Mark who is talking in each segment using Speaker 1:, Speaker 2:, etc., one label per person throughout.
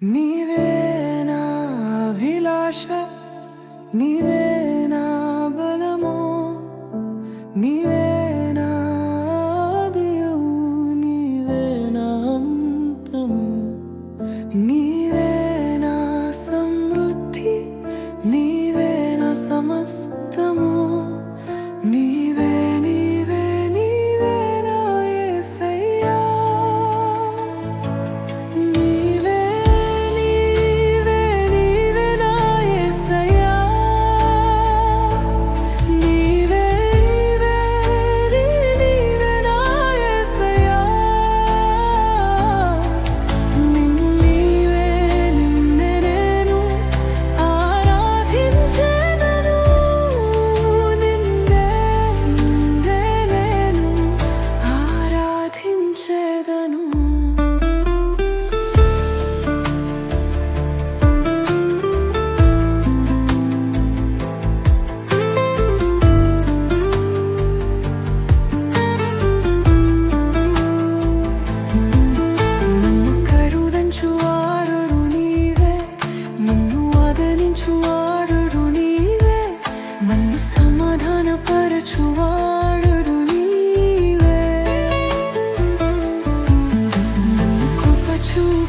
Speaker 1: నీవేనా అభిలాష నీవేనా బలము నీవేనా నీవేనా నీ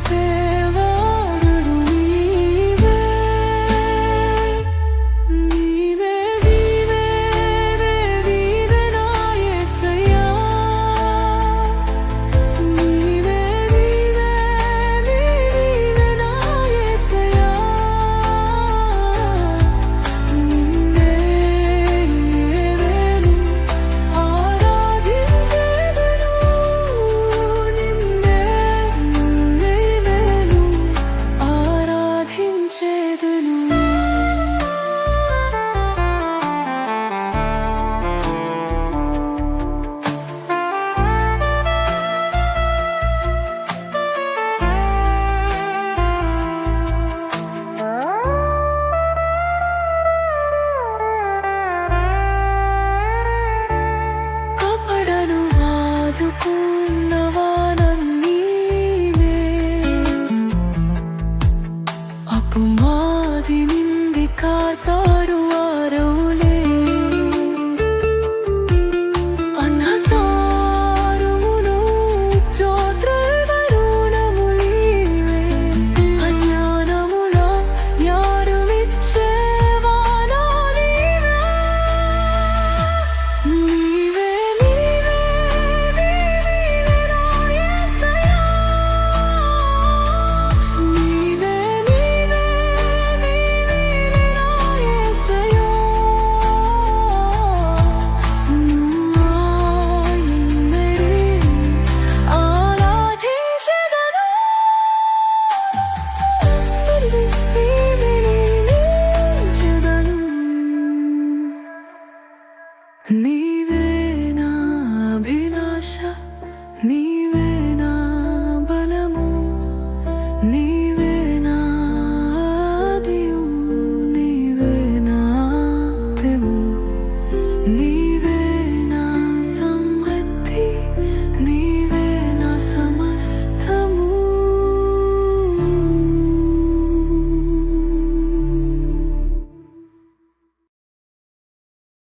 Speaker 1: been ఆది నింది కాతా You.